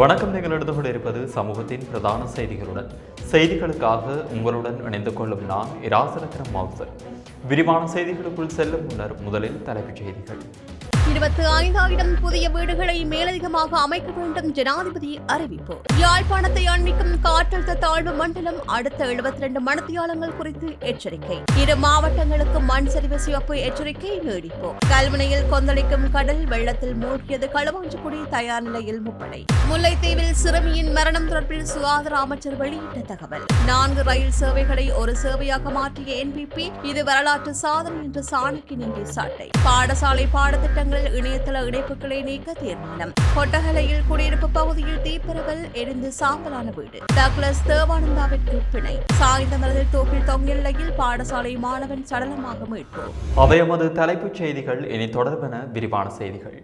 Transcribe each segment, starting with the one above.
வணக்கம். நீங்கள் எடுத்து கொண்டிருப்பது சமூகத்தின் பிரதான செய்திகளுடன். செய்திகளுக்காக உங்களுடன் இணைந்து கொள்ளும் நான் இராசரத்னம் மவுசர் விரிவான செய்திகளுக்குள் செல்லும் முன்னர் முதலில் தலைப்புச் செய்திகள். இருபத்தி ஐந்தாயிரம் புதிய வீடுகளை மேலதிகமாக அமைக்க வேண்டும் ஜனாதிபதி அறிவிப்பு. யாழ்ப்பாணத்தை அண்மிக்கும் காற்றழுத்த தாழ்வு மண்டலம் அடுத்த எழுபத்தி இரண்டு மணத்தியாலங்கள் குறித்து எச்சரிக்கை. இரு மாவட்டங்களுக்கு மண் சரிவு சிவப்பு எச்சரிக்கை நீடிப்பு. கல்முனையில் கொந்தளிக்கும் கடல் வெள்ளத்தில் மூழ்கியது களுவாஞ்சிக்குடி தயார் நிலையில் முப்படை. முல்லைத்தீவில் சிறுமியின் மரணம் தொடர்பில் சுகாதார அமைச்சர் வெளியிட்ட தகவல். நான்கு ரயில் சேவைகளை ஒரு சேவையாக மாற்றிய என்பிபி இது வரலாற்று சாதனை என்று சாணிக்கு இங்கே சாட்டை. பாடசாலை பாடத்திட்டங்கள் பாடத்திட்டங்களில் இணையதள இணைப்புகளை நீக்க தீர்மானம். கொட்டகலையில் குடியிருப்பு பகுதியில் தீப்பரவல் எரிந்து சாம்பலான வீடு. டக்ளஸ் தேவானந்தாவிற்கு பிணை. சாய்ந்த மரத்தில் தோப்பில் தொங்கிய நிலையில் பாடசாலை மாணவன் சடலமாக மீட்பு. அவை எமது தலைப்புச் செய்திகள் இனி தொடர்பென விரிவான செய்திகள்.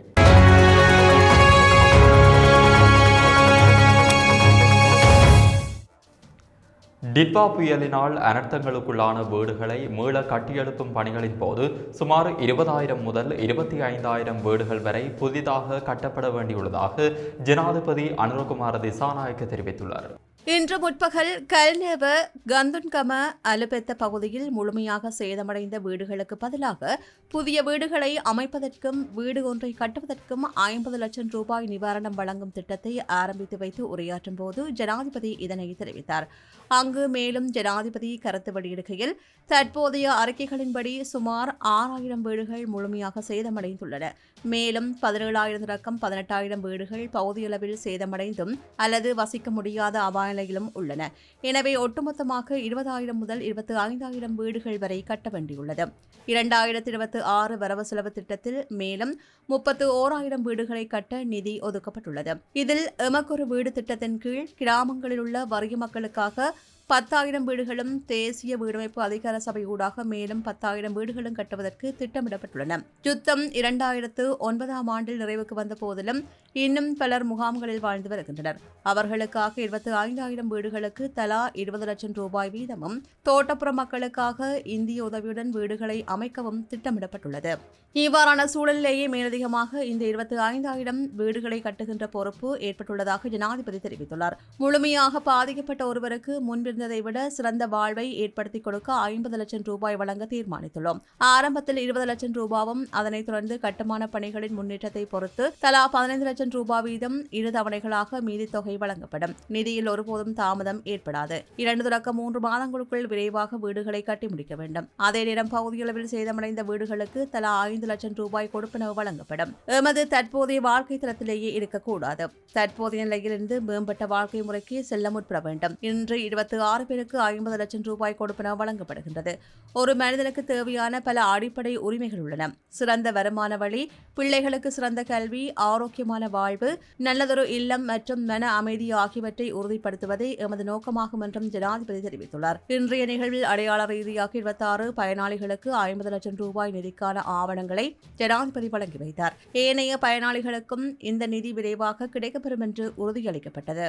டிட்பா புயலினால் அனர்த்தங்களுக்குள்ளான வீடுகளை மீள கட்டியெழுப்பும் பணிகளின் போது சுமார் இருபதாயிரம் முதல் இருபத்தி ஐந்தாயிரம் வீடுகள் வரை புதிதாக கட்டப்பட வேண்டியுள்ளதாக ஜனாதிபதி அனுரகுமார திசாநாயக்க தெரிவித்துள்ளார். இன்று முற்பகல் கல்நேவ கந்துன்கம அலுபெத்த பகுதியில் முழுமையாக சேதமடைந்த வீடுகளுக்கு பதிலாக புதிய வீடுகளை அமைப்பதற்கும் வீடு ஒன்றை கட்டுவதற்கும் ஐம்பது லட்சம் ரூபாய் நிவாரணம் வழங்கும் திட்டத்தை ஆரம்பித்து வைத்து உரையாற்றும் போது ஜனாதிபதி இதனை தெரிவித்தார். அங்கு மேலும் ஜனாதிபதி கருத்து வெளியிடுகையில் தற்போதைய அறிக்கைகளின்படி சுமார் ஆறாயிரம் வீடுகள் முழுமையாக சேதமடைந்துள்ளன. மேலும் பதினேழாயிரம் ரக்கம் பதினெட்டாயிரம் வீடுகள் பகுதியளவில் சேதமடைந்தும் அல்லது வசிக்க முடியாத அபாய நிலையிலும் உள்ளன. எனவே ஒட்டுமொத்தமாக இருபதாயிரம் முதல் இருபத்தி ஐந்தாயிரம் வீடுகள் வரை கட்ட வேண்டியுள்ளது. இரண்டாயிரத்தி இருபத்தி ஆறு வரவு செலவு திட்டத்தில் மேலும் முப்பத்து ஓராயிரம் வீடுகளை கட்ட நிதி ஒதுக்கப்பட்டுள்ளது. இதில் எமக்கொரு வீடு திட்டத்தின் கீழ் கிராமங்களில் உள்ள வறிய மக்களுக்காக பத்தாயிரம் வீடுகளும் தேசிய வீடமைப்பு அதிகார சபை ஊடாக மேலும் பத்தாயிரம் வீடுகளும் கட்டுவதற்கு திட்டமிடப்பட்டுள்ளன. யுத்தம் இரண்டாயிரத்து ஒன்பதாம் ஆண்டில் நிறைவுக்கு வந்த போதிலும் இன்னும் பலர் முகாம்களில் வாழ்ந்து வருகின்றனர். அவர்களுக்காக இருபத்தி ஐந்தாயிரம் வீடுகளுக்கு தலா இருபது லட்சம் ரூபாய் வீதமும் தோட்டப்புற மக்களுக்காக இந்திய உதவியுடன் வீடுகளை அமைக்கவும் திட்டமிடப்பட்டுள்ளது. இவ்வாறான சூழலிலேயே மேலதிகமாக இந்த இருபத்தி ஐந்தாயிரம் வீடுகளை கட்டுகின்ற பொறுப்பு ஏற்பட்டுள்ளதாக ஜனாதிபதி தெரிவித்துள்ளார். முழுமையாக பாதிக்கப்பட்ட ஒருவருக்கு இருந்ததை விட சிறந்த வாழ்வை ஏற்படுத்தி கொடுக்க ஐம்பது லட்சம் ரூபாய் வழங்க தீர்மானித்துள்ளோம். ஆரம்பத்தில் இருபது லட்சம் ரூபாவும் அதனைத் தொடர்ந்து கட்டுமான பணிகளின் முன்னேற்றத்தை பொறுத்து தலா பதினைந்து லட்சம் ரூபாய் வீதம் இரு தவணைகளாக மீதி தொகை வழங்கப்படும். நிதியில் ஒருபோதும் தாமதம் ஏற்படாது. இரண்டு தொடக்க மூன்று மாதங்களுக்குள் விரைவாக வீடுகளை கட்டி முடிக்க வேண்டும். அதே நேரம் பகுதியளவில் சேதமடைந்த வீடுகளுக்கு தலா ஐந்து லட்சம் ரூபாய் கொடுப்பனவு வழங்கப்படும். எமது தற்போதைய வாழ்க்கை தரத்திலேயே இருக்கக்கூடாது. தற்போதைய நிலையிலிருந்து மேம்பட்ட வாழ்க்கை முறைக்கு செல்ல முற்பட வேண்டும். இன்று இருபத்தி ஆறு பேருக்கு ஐம்பது லட்சம் ரூபாய் கொடுப்பன வழங்கப்படுகின்றது. ஒரு மனிதனுக்கு தேவையான பல அடிப்படை உரிமைகள் உள்ளன. சிறந்த வருமான வழி பிள்ளைகளுக்கு சிறந்த கல்வி ஆரோக்கியமான வாழ்வு நல்லதொரு இல்லம் மற்றும் மன அமைதி ஆகியவற்றை உறுதிப்படுத்துவதே எமது நோக்கமாகும் என்றும் ஜனாதிபதி தெரிவித்துள்ளார். இன்றைய நிகழ்வில் அடையாள ரீதியாக இருபத்தாறு பயனாளிகளுக்கு ஐம்பது லட்சம் ரூபாய் நிதிக்கான ஆவணங்களை ஜனாதிபதி வழங்கி வைத்தார். ஏனைய பயனாளிகளுக்கும் இந்த நிதி விரைவாக கிடைக்கப்பெறும் என்று உறுதியளிக்கப்பட்டது.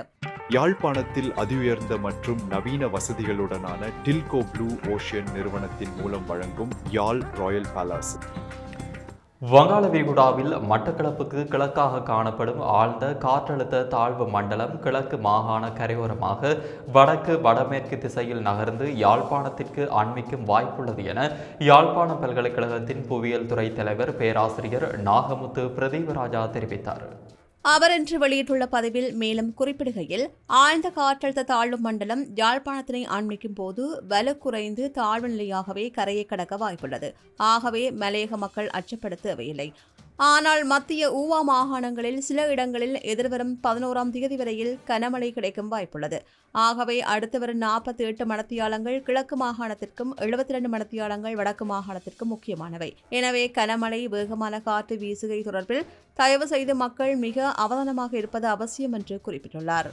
யாழ்ப்பாணத்தில் அதிஉயர்ந்த மற்றும் நவீன வசதிகளுடனான டில்கோ ப்ளூ ஓஷியன் நிறுவனத்தின் மூலம் வழங்கும் யாழ் ராயல் பேலஸ். வங்காள விரிகுடாவில் மட்டக்களப்புக்கு கிழக்காக காணப்படும் ஆழ்ந்த காற்றழுத்த தாழ்வு மண்டலம் கிழக்கு மாகாண கரையோரமாக வடக்கு வடமேற்கு திசையில் நகர்ந்து யாழ்ப்பாணத்திற்கு அண்மிக்கும் வாய்ப்புள்ளது என யாழ்ப்பாணம் பல்கலைக்கழகத்தின் புவியியல் துறை தலைவர் பேராசிரியர் நாகமுத்து பிரதீபராஜா தெரிவித்தார். அவர் இன்று வெளியிட்டுள்ள பதிவில் மேலும் குறிப்பிடுகையில் ஆழ்ந்த காற்றழுத்த தாழ்வு மண்டலம் யாழ்ப்பாணத்தினை அண்மிக்கும் போது வலு குறைந்து தாழ்வு நிலையாகவே கரையை கடக்க வாய்ப்புள்ளது. ஆகவே மலையக மக்கள் அச்சப்படுத்த தேவையில்லை ஆனால் மத்திய ஊவா மாகாணங்களில் சில இடங்களில் எதிர்வரும் பதினோராம் தேதி வரையில் கனமழை கிடைக்கும் வாய்ப்புள்ளது. ஆகவே அடுத்து வரும் நாற்பத்தி எட்டு மணத்தியாலங்கள் கிழக்கு மாகாணத்திற்கும் எழுபத்தி ரெண்டு மணத்தியாலங்கள் வடக்கு மாகாணத்திற்கும் முக்கியமானவை. எனவே கனமழை வேகமான காற்று வீசுகை தொடர்பில் தயவு செய்து மக்கள் மிக அவதானமாக இருப்பது அவசியம் என்று குறிப்பிட்டுள்ளார்.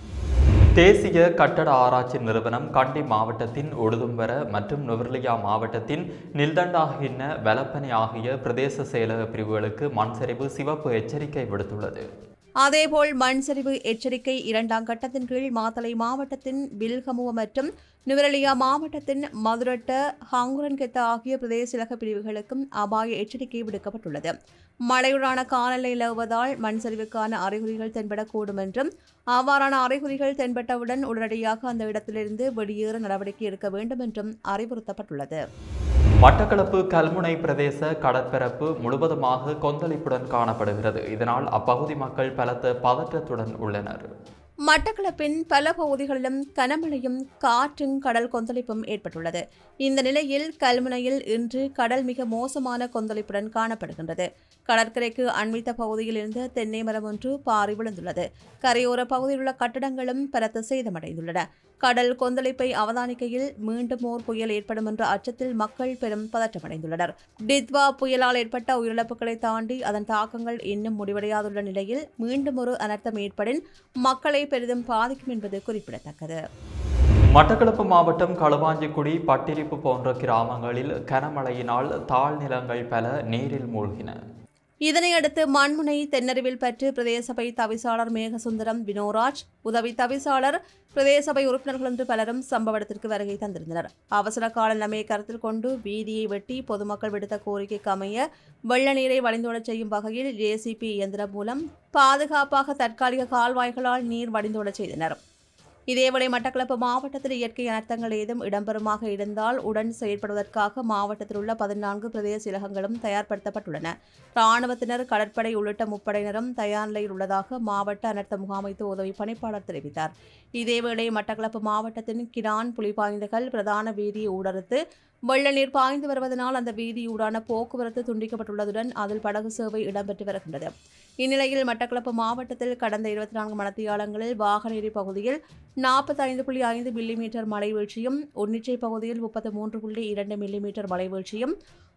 தேசிய கட்டட ஆராய்ச்சி நிறுவனம் கண்டி மாவட்டத்தின் உடுதும்பர மற்றும் நுவர்லியா மாவட்டத்தின் நில்தண்டாகின வெலப்பனை ஆகிய பிரதேச செயலக பிரிவுகளுக்கு மண்சரிவு சிவப்பு எச்சரிக்கை விடுத்துள்ளது. அதேபோல் மண் சரிவு எச்சரிக்கை இரண்டாம் கட்டத்தின் கீழ் மாத்தளை மாவட்டத்தின் பில்கமுவ மற்றும் நுவரலியா மாவட்டத்தின் மதுரட்ட ஹங்குரன்கெத்த ஆகிய பிரதேச இலக்க பிரிவுகளுக்கும் அபாய எச்சரிக்கை விடுக்கப்பட்டுள்ளது. மழையுடான காலநிலை நிலவுவதால் மண் சரிவுக்கான அறிகுறிகள் தென்படக்கூடும் என்றும் அவ்வாறான அறிகுறிகள் தென்பட்டவுடன் உடனடியாக அந்த இடத்திலிருந்து வெளியேற நடவடிக்கை எடுக்க வேண்டும் என்றும் அறிவுறுத்தப்பட்டுள்ளது. மட்டக்களப்பு கல்முனை பிரதேச கடற்பரப்பு முழுவதுமாக கொந்தளிப்புடன் காணப்படுகிறது. இதனால் அப்பகுதி மக்கள் பலத்த பதற்றத்துடன் உள்ளனர். மட்டக்களப்பின் பல பகுதிகளிலும் கனமழையும் காற்றும் கடல் கொந்தளிப்பும் ஏற்பட்டுள்ளது. இந்த நிலையில் கல்முனையில் இன்று கடல் மிக மோசமான கொந்தளிப்புடன் காணப்படுகின்றது. கடற்கரைக்கு அண்மித்த பகுதியில் இருந்த தென்னை மரம் ஒன்று பாரி விழுந்துள்ளது. கரையோர பகுதியில் உள்ள கட்டடங்களும் பலத்த சேதமடைந்துள்ளன. கடல் கொந்தளிப்பை அவதானிக்கையில் மீண்டும் ஓர் புயல் ஏற்படும் என்ற அச்சத்தில் மக்கள் பெரும் பதற்றமடைந்துள்ளனர். டித்வா புயலால் ஏற்பட்ட உயிரிழப்புகளை தாண்டி அதன் தாக்கங்கள் இன்னும் முடிவடையாதுள்ள நிலையில் மீண்டும் ஒரு அனர்த்தம் ஏற்படின் மக்களை பெரிதும் பாதிக்கும் என்பது குறிப்பிடத்தக்கது. மட்டக்களப்பு மாவட்டம் களுவாஞ்சிக்குடி பட்டிரிப்பு போன்ற கிராமங்களில் கனமழையினால் தாழ்நிலங்கள் பல நீரில் மூழ்கின. இதனையடுத்து மண்முனை தென்னருவில் பெற்று பிரதேசபை தவிசாளர் மேகசுந்தரம் வினோராஜ் உதவி தவிசாளர் பிரதேச சபை உறுப்பினர்கள் என்று பலரும் சம்பவ இடத்திற்கு வருகை தந்திருந்தனர். அவசர கால நிலைமையை கருத்தில் கொண்டு வீதியை வெட்டி பொதுமக்கள் விடுத்த கோரிக்கைக்கு அமைய வெள்ள நீரை வழிந்தோடச் செய்யும் வகையில் ஜேசிபி இயந்திரம் மூலம் பாதுகாப்பாக தற்காலிக கால்வாய்களால் நீர் வடிந்தோடச் செய்தனர். இதேவேளை மட்டக்களப்பு மாவட்டத்தில் இயற்கை அனர்த்தங்கள் ஏதும் இடம்பெறுமாக இருந்தால் உடன் செயற்படுவதற்காக மாவட்டத்தில் உள்ள பதினான்கு பிரதேச இலகங்களும் தயார்படுத்தப்பட்டுள்ளன. ராணுவத்தினர் கடற்படை உள்ளிட்ட முப்படையினரும் தயார் நிலையில் உள்ளதாக மாவட்ட அனர்த்த முகாமைத்துவ உதவி பணிப்பாளர் தெரிவித்தார். இதேவேளை மட்டக்களப்பு மாவட்டத்தின் கிரான் புலிபாய்ந்தகள் பிரதான வீதியை ஊடறுத்து வெள்ள நீர் பாய்ந்து வருவதனால் அந்த வீதியூடான போக்குவரத்து துண்டிக்கப்பட்டுள்ளதுடன் அதில் படகு சேவை இடம்பெற்று வருகின்றது. இந்நிலையில் மட்டக்களப்பு மாவட்டத்தில் கடந்த இருபத்தி நான்கு மணத்தியாலங்களில் வாகனேரி பகுதியில் நாற்பத்தைந்து புள்ளி ஐந்து மில்லிமீட்டர் மழை வீழ்ச்சியும் ஒன்னிச்சை பகுதியில் முப்பத்து மூன்று புள்ளி இரண்டு மில்லிமீட்டர் மழை வீழ்ச்சியும்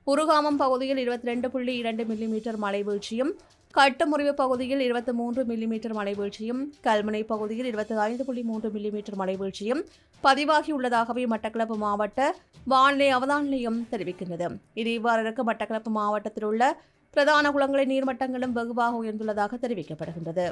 உருகாமம் பகுதியில் இருபத்தி ரெண்டு புள்ளி இரண்டு மில்லிமீட்டர் மழை வீழ்ச்சியும் கட்டுமுறிவு பகுதியில் இருபத்தி மூன்று மில்லிமீட்டர் மழை வீழ்ச்சியும் கல்முனை பகுதியில் இருபத்தி ஐந்து புள்ளி மூன்று மில்லிமீட்டர் மழை வீழ்ச்சியும் பதிவாகியுள்ளதாகவே மட்டக்களப்பு மாவட்ட வானிலை அவதான நிலையம் தெரிவிக்கின்றது. இது இவ்வாறு இருக்க மட்டக்களப்பு மாவட்டத்தில் உள்ள பிரதான குளங்களின் நீர்மட்டங்களும் வெகுவாக உயர்ந்துள்ளதாக தெரிவிக்கப்படுகின்றது.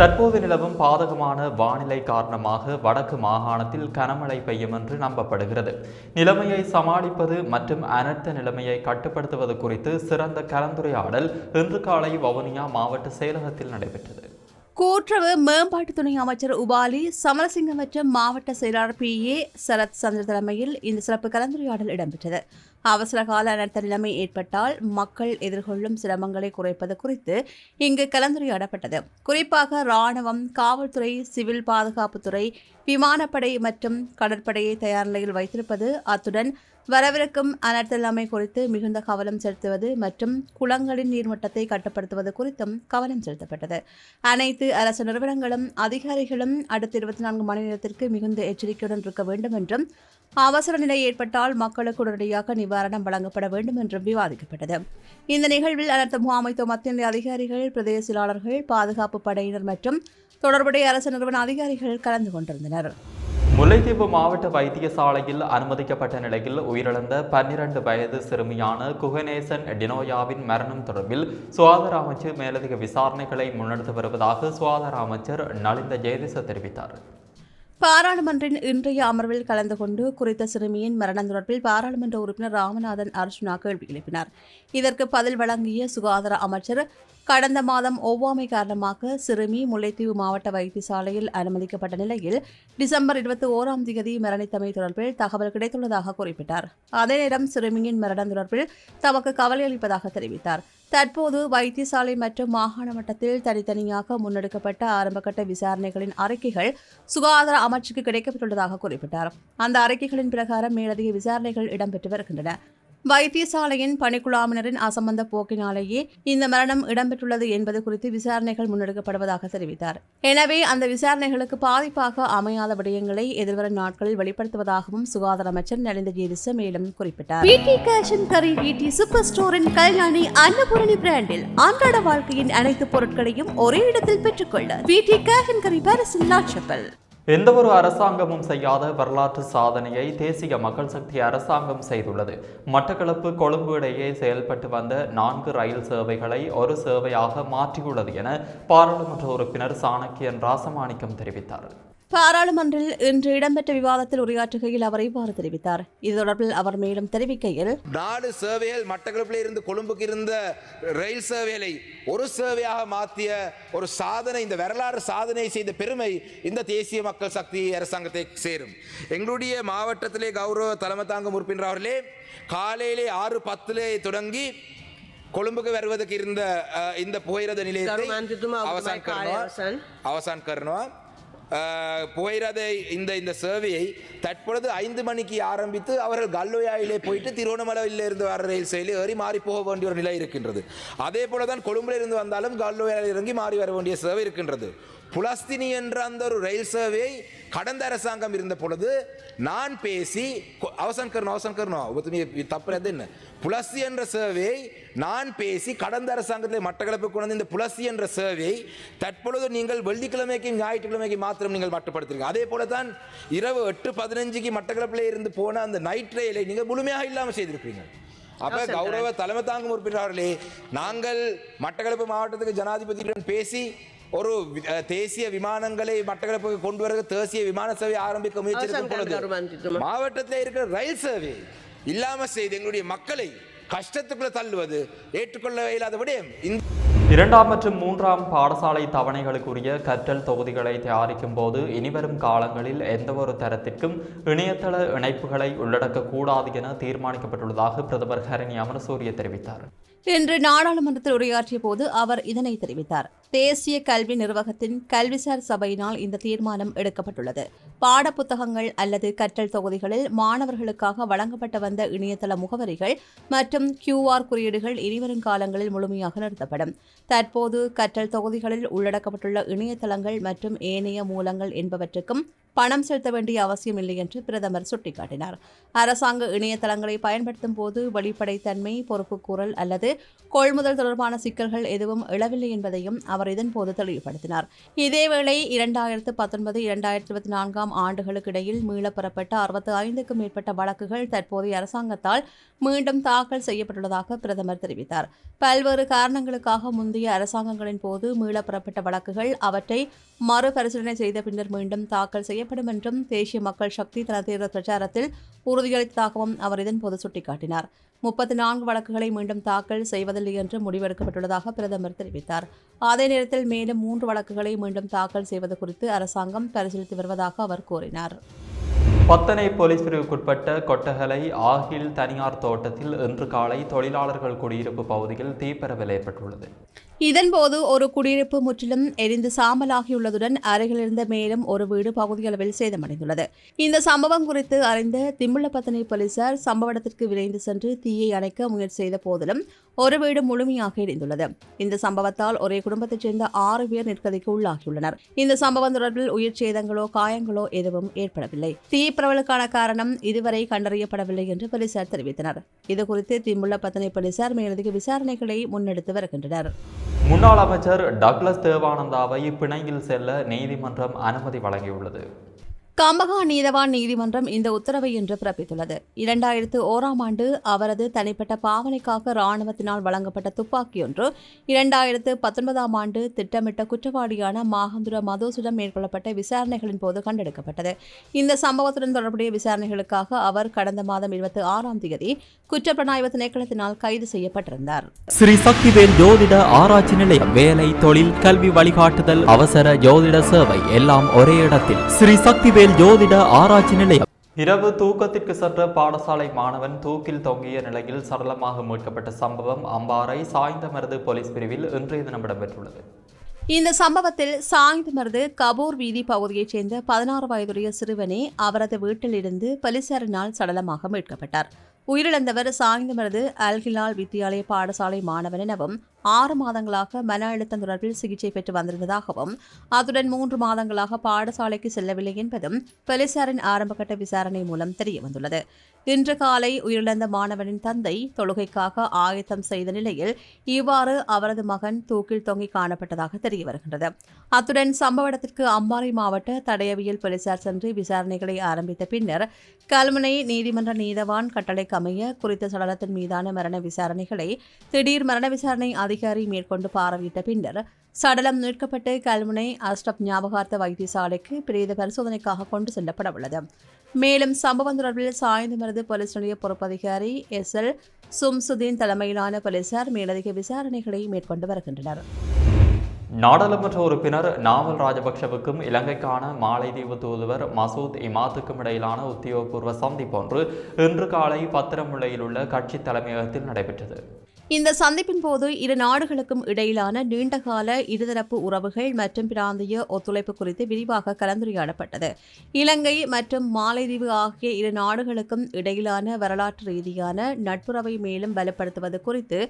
தற்போது நிலவும் பாதகமான வானிலை காரணமாக வடக்கு மாகாணத்தில் கனமழை பெய்யும் என்று நம்பப்படுகிறது. நிலைமையை சமாளிப்பது மற்றும் அனர்த்த நிலைமையை கட்டுப்படுத்துவது குறித்து சிறந்த கலந்துரையாடல் இன்று காலை வவுனியா மாவட்ட செயலகத்தில் நடைபெற்றது. கூட்டுறவு மேம்பாட்டு துணை அமைச்சர் உபாலி சமரசிங்கம் மற்றும் மாவட்ட செயலாளர் பி ஏ சரத் சந்திர தலைமையில் இந்த சிறப்பு கலந்துரையாடல் இடம்பெற்றது. அவசர கால அனர்த்த நிலைமை ஏற்பட்டால் மக்கள் எதிர்கொள்ளும் சிரமங்களை குறைப்பது குறித்து இங்கு கலந்துரையாடப்பட்டது. குறிப்பாக ராணுவம் காவல்துறை சிவில் பாதுகாப்புத்துறை விமானப்படை மற்றும் கடற்படையை தயார் நிலையில் வைத்திருப்பது அத்துடன் வரவிருக்கும் அனர்த்த நிலைமை குறித்து மிகுந்த கவனம் செலுத்துவது மற்றும் குளங்களின் நீர்மட்டத்தை கட்டுப்படுத்துவது குறித்தும் கவனம் செலுத்தப்பட்டது. அனைத்து அரசு நிறுவனங்களும் அதிகாரிகளும் அடுத்த இருபத்தி நான்கு மணி நேரத்திற்கு மிகுந்த எச்சரிக்கையுடன் இருக்க வேண்டும் என்றும் அவசர நிலை ஏற்பட்டால் மக்களுக்கு உடனடியாக நிவாரணம் வழங்கப்பட வேண்டும் என்றும் விவாதிக்கப்பட்டது. இந்த நிகழ்வில் அனர்த்த முகாமைத்துவ மத்திய நிலை அதிகாரிகள் பிரதேச செயலாளர்கள் பாதுகாப்பு படையினர் மற்றும் தொடர்புடைய அரசு நிறுவன அதிகாரிகள் கலந்து கொண்டிருந்தனர். முல்லைத்தீவு மாவட்ட வைத்தியசாலையில் அனுமதிக்கப்பட்ட நிலையில் உயிரிழந்த பன்னிரண்டு வயது சிறுமியான குகநேசன் டினோயாவின் மரணம் தொடர்பில் சுகாதார அமைச்சர் மேலதிக விசாரணைகளை முன்னெடுத்து வருவதாக சுகாதார அமைச்சர் நலிந்த ஜெயதிச தெரிவித்தார். பாராளுமன்றின் இன்றைய அமர்வில் கலந்து கொண்டு குறித்த சிறுமியின் மரணம் தொடர்பில் பாராளுமன்ற உறுப்பினர் ராமநாதன் அர்ஜுனா கேள்வி எழுப்பினார். இதற்கு பதில் வழங்கிய சுகாதார அமைச்சர் கடந்த மாதம் ஒவ்வாமை காரணமாக சிறுமி முல்லைத்தீவு மாவட்ட வைத்தியசாலையில் அனுமதிக்கப்பட்ட நிலையில் டிசம்பர் இருபத்தி ஓராம் தேதி மரணித்தமை தொடர்பில் தகவல் கிடைத்துள்ளதாக குறிப்பிட்டார். அதே நேரம் சிறுமியின் மரணம் தொடர்பில் தமக்கு கவலை அளிப்பதாக தெரிவித்தார். தற்போது வைத்தியசாலை மற்றும் மாகாண மட்டத்தில் தனித்தனியாக முன்னெடுக்கப்பட்ட ஆரம்பகட்ட விசாரணைகளின் அறிக்கைகள் சுகாதார அமைச்சுக்கு கிடைக்கப்பட்டுள்ளதாக குறிப்பிட்டார். அந்த அறிக்கைகளின் பிரகாரம் மேலதிக விசாரணைகள் இடம்பெற்று வருகின்றன. வைத்தியசாலையின் பணிக்குழாமினரின் அசம்பந்த போக்கினாலேயே இந்த மரணம் இடம்பெற்றுள்ளது என்பது குறித்து விசாரணைகள் முன்னெடுக்கப்படுவதாக தெரிவித்தார். எனவே அந்த விசாரணைகளுக்கு பாதிப்பாக அமையாத விடயங்களை எதிர்வரும் நாட்களில் வெளிப்படுத்துவதாகவும் சுகாதார அமைச்சர் நலிந்த ஜேதிச மேலும் குறிப்பிட்டார். பிடி கேஷன் கரி பிடி சூப்பர் ஸ்டோரின் கல்யாணி அன்னபூரணி பிராண்டில் அன்றாட வாழ்க்கையின் அனைத்து பொருட்களையும் ஒரே இடத்தில் பெற்றுக்கொள்ள பிடி கேஷன் கரி பாரிசின் எந்த எந்தவொரு அரசாங்கமும் செய்யாத வரலாற்று சாதனையை தேசிய மக்கள் சக்தி அரசாங்கம் செய்துள்ளது. மட்டக்களப்பு கொழும்பு இடையே செயல்பட்டு வந்த நான்கு ரயில் சேவைகளை ஒரு சேவையாக மாற்றியுள்ளது என பாராளுமன்ற உறுப்பினர் சாணக்கியன் ராசமாணிக்கம் தெரிவித்தார். பாராளுமன்றில் இன்று இடம்பெற்ற விவாதத்தில் உரையாற்றுகையில் அவர் இவ்வாறு தெரிவித்தார் இது தொடர்பில் அவர் மேலும் தெரிவிக்கையில் நாலு சேவைகள் மட்டக்களப்பில் இருந்து கொழும்புக்கு இருந்த ரயில் சேவைகளை ஒரு சேவையாக மாற்றிய ஒரு சாதனை இந்த வரலாறு சாதனை செய்த பெருமை இந்த தேசிய மக்கள் சக்தி அரசாங்கத்தை சேரும் எங்களுடைய மாவட்டத்திலே கௌரவ தலைமை தாங்கும் உறுப்பினர் அவர்களே காலையிலே ஆறு பத்திலே தொடங்கி கொழும்புக்கு வருவதற்கு இருந்த அஹ், இந்த புகையிரத நிலையத்தை அவசான் காலை கரணுவா அவசான். அஹ், புகையிரத இந்த இந்த சேவையை தற்பொழுது ஐந்து மணிக்கு ஆரம்பித்து அவர்கள் கல்லோயாயிலே போயிட்டு திருவண்ணாமலையில் இருந்து வர ரயில் செயலி ஏறி மாறி போக வேண்டிய ஒரு நிலை இருக்கின்றது. அதே போல தான் கொழும்புல இருந்து வந்தாலும் கல்லோயாயில் இறங்கி மாறி வர வேண்டிய சேவை இருக்கின்றது. புலஸ்தினி என்ற அந்த ஒரு ரயில் சேவையை கடந்த அரசாங்கம் இருந்த பொழுது நான் பேசி அவசான் கரணும் அவசான் கரணும் தப்பு என்ன? புலஸ்தி என்ற சேவையை நான் பேசி கடந்த அரசாங்கத்தில் மட்டக்களப்பு கொண்டு இந்த புலஸ்தி என்ற சேவையை தற்பொழுது நீங்கள் வெள்ளிக்கிழமைக்கும் ஞாயிற்றுக்கிழமைக்கும் மாத்திரம் நீங்கள் மட்டுப்படுத்துறீங்க. அதே போல தான் இரவு எட்டு பதினஞ்சுக்கு மட்டக்களப்பில் இருந்து போன அந்த நைட் ரயிலை நீங்கள் முழுமையாக இல்லாமல் செய்திருப்பீங்க அப்ப கௌரவ தலைமை தாங்கும் உறுப்பினர் அவர்களே நாங்கள் மட்டக்களப்பு மாவட்டத்துக்கு ஜனாதிபதியுடன் பேசி ஒரு தேசிய விமானங்களை மட்டக்களப்புக்கு கொண்டு வர தேசிய விமான சேவை ஆரம்பிக்க முயற்சிக்கும் பொழுது. மாவட்டத்தில் இருக்கிற ரயில் சேவை இல்லாம செய்து எங்களுடைய மக்களை கஷ்டத்துக்குள்ள தள்ளுவது ஏற்றுக்கொள்ள இயலாத விடயம் இந்த இரண்டாம் மற்றும் மூன்றாம் பாடசாலை தவணைகளுக்குரிய கற்றல் தொகுதிகளை தயாரிக்கும் போது இனிவரும் காலங்களில் எந்தவொரு தரத்திற்கும் இணையதள இணைப்புகளை உள்ளடக்கக்கூடாது என தீர்மானிக்கப்பட்டுள்ளதாக பிரதமர் ஹரணி அமரசூரிய தெரிவித்தார். இன்று நாடாளுமன்றத்தில் உரையாற்றிய போது அவர் இதனை தெரிவித்தார். தேசிய கல்வி நிர்வாகத்தின் கல்விசார் சபையினால் இந்த தீர்மானம் எடுக்கப்பட்டுள்ளது. பாடப்புத்தகங்கள் அல்லது கற்றல் தொகுதிகளில் மாணவர்களுக்காக வழங்கப்பட்டு வந்த இணையதள முகவரிகள் மற்றும் கியூஆர் குறியீடுகள் இனிவரும் காலங்களில் முழுமையாக நிறுத்தப்படும். தற்போது கற்றல் தொகுதிகளில் உள்ளடக்கப்பட்டுள்ள இணையதளங்கள் மற்றும் ஏனைய மூலங்கள் என்பவற்றுக்கும் பணம் செலுத்த வேண்டிய அவசியம் இல்லை என்று பிரதமர் சுட்டிக்காட்டினார். அரசாங்க இணையதளங்களை பயன்படுத்தும் போது வெளிப்படைத்தன்மை பொறுப்புக்கூறல் அல்லது கொள்முதல் தொடர்பான சிக்கல்கள் எதுவும் எழவில்லை என்பதையும் அவர் இதன்போது தெளிவுபடுத்தினார். இதேவேளை இரண்டாயிரத்து பத்தொன்பது இரண்டாயிரத்தி இருபத்தி நான்காம் ஆண்டுகளுக்கு இடையில் மீளப்பெறப்பட்ட அறுபத்தி ஐந்துக்கும் மேற்பட்ட வழக்குகள் தற்போதைய அரசாங்கத்தால் மீண்டும் தாக்கல் செய்யப்பட்டுள்ளதாக பிரதமர் தெரிவித்தார். பல்வேறு காரணங்களுக்காக முந்தைய அரசாங்கங்களின் போது மீளப்பெறப்பட்ட வழக்குகள் அவற்றை மறுபரிசீலனை செய்த பின்னர் மீண்டும் தாக்கல் செய்ய செய்யப்படும் என்றும் தேசிய மக்கள் சக்தி தனது தேர்தல் பிரச்சாரத்தில் உறுதியளித்ததாகவும் அவர் இதன்போது சுட்டிக்காட்டினார். முப்பத்தி நான்கு வழக்குகளை மீண்டும் தாக்கல் செய்வதில்லை என்று முடிவெடுக்கப்பட்டுள்ளதாக பிரதமர் தெரிவித்தார். அதே நேரத்தில் மேலும் மூன்று வழக்குகளை மீண்டும் தாக்கல் செய்வது குறித்து அரசாங்கம் பரிசீலித்து வருவதாக அவர் கூறினார். பத்தனை போலீஸ் பிரிவுக்குட்பட்ட கொட்டகலை ஆகில் தனியார் தோட்டத்தில் இன்று காலை தொழிலாளர்கள் குடியிருப்பு பகுதியில் தீப்பரவல் ஏற்பட்டுள்ளது. இதன்போது ஒரு குடியிருப்பு முற்றிலும் எரிந்து சாம்பலாகியுள்ளதுடன் அருகிலிருந்த மேலும் ஒரு வீடு பகுதியளவில் சேதமடைந்துள்ளது. இந்த சம்பவம் குறித்து அறிந்த திம்புள்ளப்பத்தனை போலீசார் சம்பவ இடத்திற்கு விரைந்து சென்று தீயை அணைக்க முயற்சி செய்த போதிலும் ஒரு வீடு முழுமையாக இணைந்துள்ளது இந்த சம்பவத்தால் ஒரே குடும்பத்தைச் சேர்ந்த ஆறு பேர் நிற்கதிக்கு உள்ளாகியுள்ளனர். இந்த சம்பவம் தொடர்பில் உயிர் சேதங்களோ காயங்களோ எதுவும் ஏற்படவில்லை. தீ பரவலுக்கான காரணம் இதுவரை கண்டறியப்படவில்லை என்று போலீசார் தெரிவித்தனர். இதுகுறித்து பத்தனை போலீசார் மேலதிக விசாரணைகளை முன்னெடுத்து வருகின்றனர். முன்னாள் அமைச்சர் டக்ளஸ் தேவானந்தாவை பிணையில் செல்ல நீதிமன்றம் அனுமதி வழங்கியுள்ளது. கம்பகா நீதவான் நீதிமன்றம் இந்த உத்தரவை இன்று பிறப்பித்துள்ளது. இரண்டாயிரத்து ஓராம் ஆண்டு அவரது தனிப்பட்ட பாவனைக்காக ராணுவத்தினால் வழங்கப்பட்ட துப்பாக்கியொன்று இரண்டாயிரத்து பத்தொன்பதாம் ஆண்டு திட்டமிட்ட குற்றவாளியான மாகந்துர மதோசிடம் மேற்கொள்ளப்பட்ட விசாரணைகளின் போது கண்டெடுக்கப்பட்டது. இந்த சம்பவத்துடன் தொடர்புடைய விசாரணைகளுக்காக அவர் கடந்த மாதம் இருபத்தி ஆறாம் தேதி குற்றப்புலனாய்வு திணைக்களத்தினால் கைது செய்யப்பட்டிருந்தார். ஸ்ரீ சக்திவேல் ஜோதிட ஆராய்ச்சி நிலையம் வேலை தொழில் கல்வி வழிகாட்டுதல் அவசர ஜோதிட சேவை எல்லாம் ஒரே இடத்தில். ஸ்ரீ சக்திவேல் ஜோதிட ஆராய்ச்சி நிலையம். இரவு தூக்கத்திற்கு சென்ற பாடசாலை மாணவன் தூக்கில் தொங்கிய நிலையில் சடலமாக மீட்கப்பட்ட சம்பவம் அம்பாறை சாய்ந்தமருது போலீஸ் பிரிவில் இன்றைய தினம் இடம்பெற்றுள்ளது. இந்த சம்பவத்தில் சாய்ந்தமருது கபூர் வீதி பகுதியைச் சேர்ந்த பதினாறு வயதுடைய சிறுவனே அவரது வீட்டிலிருந்து போலீசாரினால் சடலமாக மீட்கப்பட்டார். உயிரிழந்தவர் சாய்ந்தமருது அல்கிலால் வித்தியாலய பாடசாலை மாணவன் எனவும் ஆறு மாதங்களாக மன அழுத்தம் தொடர்பில் சிகிச்சை பெற்று வந்திருந்ததாகவும் அத்துடன் மூன்று மாதங்களாக பாடசாலைக்கு செல்லவில்லை என்பதும் போலீசாரின் ஆரம்பகட்ட விசாரணை மூலம் தெரியவந்துள்ளது. இன்று காலை உயிரிழந்த மாணவனின் தந்தை தொழுகைக்காக ஆயத்தம் செய்த நிலையில் இவ்வாறு அவரது மகன் தூக்கில் தொங்கி காணப்பட்டதாக தெரிய வருகின்றது. அத்துடன் சம்பவ இடத்திற்கு அம்பாறை மாவட்ட தடயவியல் போலீசார் சென்று விசாரணைகளை ஆரம்பித்த பின்னர் கல்முனை நீதிமன்ற நீதவான் கட்டளைக்கு அமைய குறித்த சடலத்தின் மீதான மரண விசாரணைகளை திடீர் மரண விசாரணை அதிகாரி மேற்கொண்டு பார்வையிட்ட பின்னர் சடலம் மீட்கப்பட்டு கல்முனை அஸ்டப் ஞாபகார்த்த வைத்தியசாலைக்கு பிரேத பரிசோதனைக்காக கொண்டு செல்லப்பட உள்ளது மேலும் சம்பவம் தொடர்பில் சாய்ந்தமருது போலீஸ் நிலைய பொறுப்பதிகாரி எஸ் எல் சும்சுதீன் தலைமையிலான போலீசார் மேலதிக விசாரணைகளை மேற்கொண்டு வருகின்றனர். நாடாளுமன்ற உறுப்பினர் நாவல் ராஜபக்ஷவுக்கும் இலங்கைக்கான மாலைதீவு தூதுவர் மசூத் இமாத்துக்கும் இடையிலான உத்தியோகபூர்வ சந்திப்பொன்று இன்று காலை பத்திரமுல்லையில் உள்ள கட்சி தலைமையகத்தில் நடைபெற்றது. இந்த சந்திப்பின் போது இரு நாடுகளுக்கும் இடையிலான நீண்டகால இருதரப்பு உறவுகள் மற்றும் பிராந்திய ஒத்துழைப்பு குறித்து விரிவாக கலந்துரையாடப்பட்டது. இலங்கை மற்றும் மாலைதீவு ஆகிய இரு நாடுகளுக்கும் இடையிலான வரலாற்று ரீதியான நட்புறவை மேலும் பலப்படுத்துவது குறித்து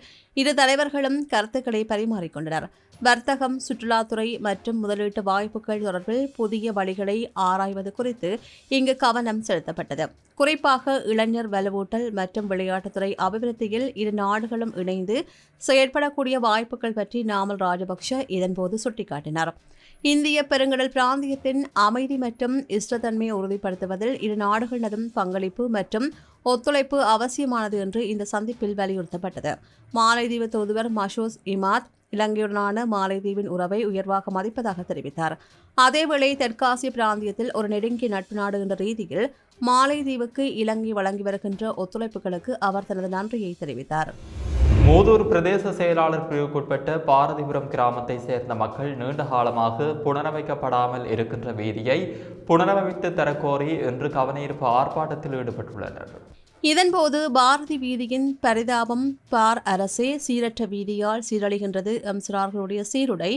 இரு தலைவர்களும் கருத்துக்களை பரிமாறிக்கொண்டனர். வர்த்தகம் சுற்றுலாத்துறை மற்றும் முதலீட்டு வாய்ப்புகள் தொடர்பில் புதிய வழிகளை ஆராய்வது குறித்து இங்கு கவனம் செலுத்தப்பட்டது. குறிப்பாக இளைஞர் வலுவூட்டல் மற்றும் விளையாட்டுத்துறை அபிவிருத்தியில் இரு நாடுகளும் இணைந்து செயற்படக்கூடிய வாய்ப்புகள் பற்றி நாமல் ராஜபக்ஷ இதன்போது சுட்டிக்காட்டினார். இந்திய பெருங்கடல் பிராந்தியத்தின் அமைதி மற்றும் இஷ்டத்தன்மையை உறுதிப்படுத்துவதில் இரு நாடுகளினதும் பங்களிப்பு மற்றும் ஒத்துழைப்பு அவசியமானது என்று இந்த சந்திப்பில் வலியுறுத்தப்பட்டது. மாலைதீவு தூதுவர் மஷூஸ் இமாத் இலங்கையுடனான மாலைதீவின் உறவை உயர்வாக மதிப்பதாக தெரிவித்தார். அதேவேளை தெற்காசிய பிராந்தியத்தில் ஒரு நெருங்கிய நட்பு நாடு என்ற ரீதியில் மாலைதீவுக்கு இலங்கை வழங்கி வருகின்ற ஒத்துழைப்புகளுக்கு அவர் தனது நன்றியை தெரிவித்தார். மூதூர் பிரதேச செயலாளர் பிரிவுக்குட்பட்ட பாரதிபுரம் கிராமத்தை சேர்ந்த மக்கள் நீண்ட காலமாக புனரமைக்கப்படாமல் இருக்கின்ற வீதியை புனரமைத்து தரக்கோரி இன்று கவனஈர்ப்பு ஆர்ப்பாட்டத்தில் ஈடுபட்டுள்ளனர். இதன்போது பாரதி வீதியின் பரிதாபம் பார் அரசே சீரற்ற வீதியால் சீரழிகின்றது. எம் சிறார்களுடைய சீருடை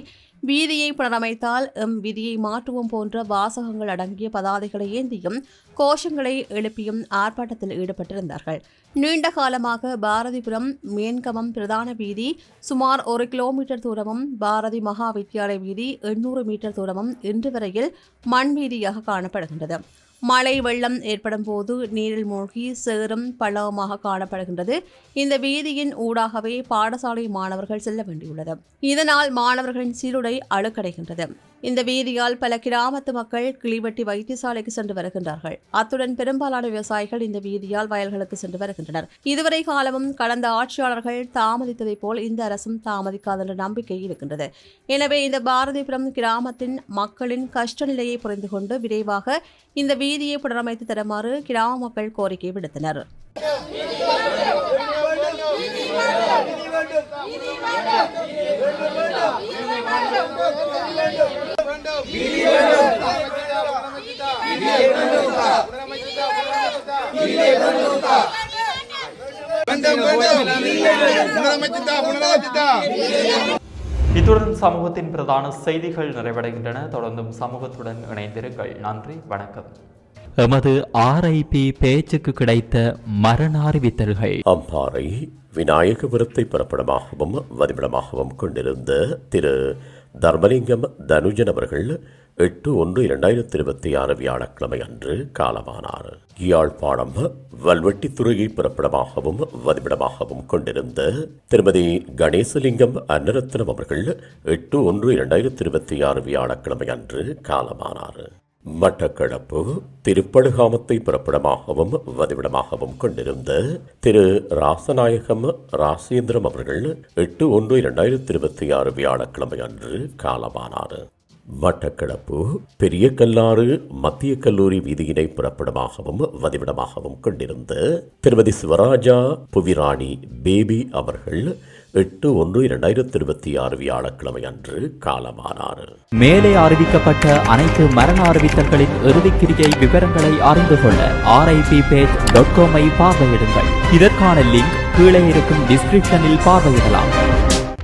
வீதியை புனரமைத்தால் எம் விதியை மாற்றுவோம் போன்ற வாசகங்கள் அடங்கிய பதாதைகளை ஏந்தியும் கோஷங்களை எழுப்பியும் ஆர்ப்பாட்டத்தில் ஈடுபட்டிருந்தார்கள். நீண்ட காலமாக பாரதிபுரம் மேன்கமம் பிரதான வீதி சுமார் ஒரு கிலோமீட்டர் தூரமும் பாரதி மகா வித்யாலய வீதி எண்ணூறு மீட்டர் தூரமும் இன்று வரையில் மண் வீதியாக காணப்படுகின்றது. மழை வெள்ளம் ஏற்படும் போது நீரில் மூழ்கி சேரும் பள்ளவமாக காணப்படுகின்றது. இந்த வீதியின் ஊடாகவே பாடசாலை மாணவர்கள் செல்ல வேண்டியுள்ளது. இதனால் மாணவர்களின் சீருடை அழுக்கடைகின்றது. இந்த வீதியால் பல கிராமத்து மக்கள் கிளிவெட்டி வைத்தியசாலைக்கு சென்று வருகின்றார்கள். அத்துடன் பெரும்பாலான விவசாயிகள் இந்த வீதியால் வயல்களுக்கு சென்று வருகின்றனர். இதுவரை காலமும் கடந்த ஆட்சியாளர்கள் தாமதித்ததைப் போல் இந்த அரசும் தாமதிக்காத என்ற நம்பிக்கை இருக்கின்றது. எனவே இந்த பாரதிபுரம் கிராமத்தின் மக்களின் கஷ்ட நிலையை புரிந்து கொண்டு விரைவாக இந்த வீதியை புனரமைத்து தருமாறு கிராம மக்கள் கோரிக்கை விடுத்தனர். இத்துடன் சமூகத்தின் பிரதான செய்திகள் நிறைவடைகின்றன. தொடர்ந்தும் சமூகத்துடன் இணைந்திருங்கள். நன்றி வணக்கம். எமது ஆர்ஐபி பேச்சுக்கு கிடைத்த மரண அறிவித்தல்கள். அம்பாறை விநாயகபுரத்தை பிறப்பிடமாகவும் வதிவிடமாகவும் கொண்டிருந்த திரு தர்மலிங்கம் தனுஜன் அவர்கள் எட்டு ஒன்று இரண்டாயிரத்தி இருபத்தி ஆறு வியாழக்கிழமை அன்று காலமானார். யாழ்ப்பாணம் வல்வெட்டித்துறையை பிறப்பிடமாகவும் வதிவிடமாகவும் கொண்டிருந்த திருமதி கணேசலிங்கம் அன்னரத்னம் அவர்கள் எட்டு ஒன்று இரண்டாயிரத்தி இருபத்தி ஆறு வியாழக்கிழமை அன்று காலமானார். மட்டக்களப்பு திருப்படுகாமத்தை பிறப்பிடமாகவும் வதிவிடமாகவும் கொண்டிருந்த திரு. ராசநாயகம் ராசேந்திரம் அவர்கள் எட்டு ஒன்று இரண்டாயிரத்தி இருபத்தி ஆறு வியாழக்கிழமை அன்று காலமானார். மட்டக்களப்பு பெரிய கல்லாறு மத்திய கல்லூரி வீதியினை புறப்படமாகவும் வதிவிடமாகவும் கொண்டிருந்த திருமதி சிவராஜா புவிராணி பேபி அவர்கள் எட்டு ஒன்று இரண்டாயிரத்தி இருபத்தி ஆறு வியாழக்கிழமை அன்று காலமானார். மேலே அறிவிக்கப்பட்ட அனைத்து மரண அறிவித்தல்களின் இறுதிக்கிரியை விவரங்களை அறிந்து கொள்ள R I P page dot காமை பார்வையிடுங்கள். இதற்கான லிங்க் கீழே இருக்கும் டிஸ்கிரிப்ஷனில் பார்வையிடலாம்.